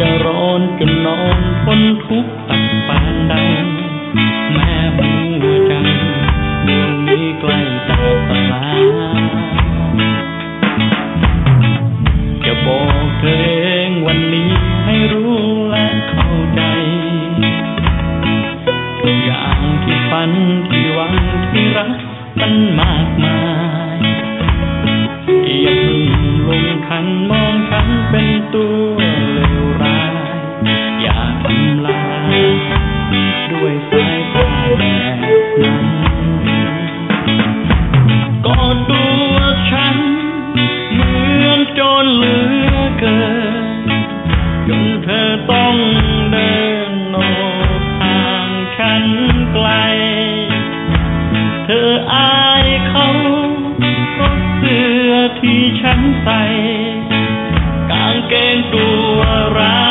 จะร้อนจนนอนทนทุกข์ตักปานใดแม้หัวใจดวงนี้ใกล้จะสลายจะบอกเธอเองวันนี้ให้รู้และเข้าใจทุกอย่างที่ฝันที่หวังที่รักมันมากมาย ต้องเดินออกห่างฉันไกล เธออายเขาเพราะเสื้อที่ฉันใส่ กางเกงตัวร้า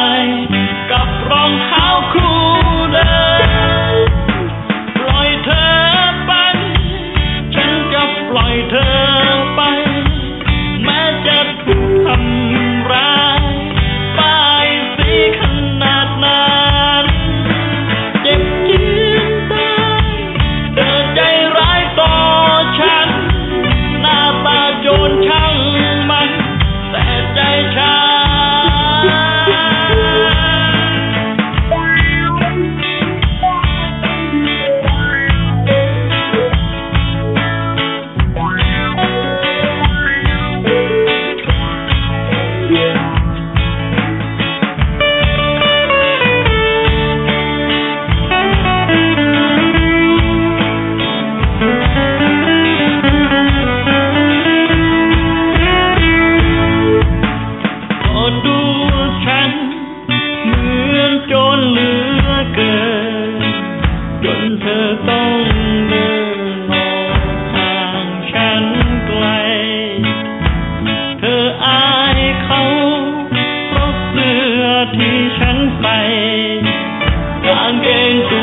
เหลือเกินจนเธอต้องเดินมองทางฉันไกล เธออายเขาตกเรือที่ฉันใส่กางเกงตัว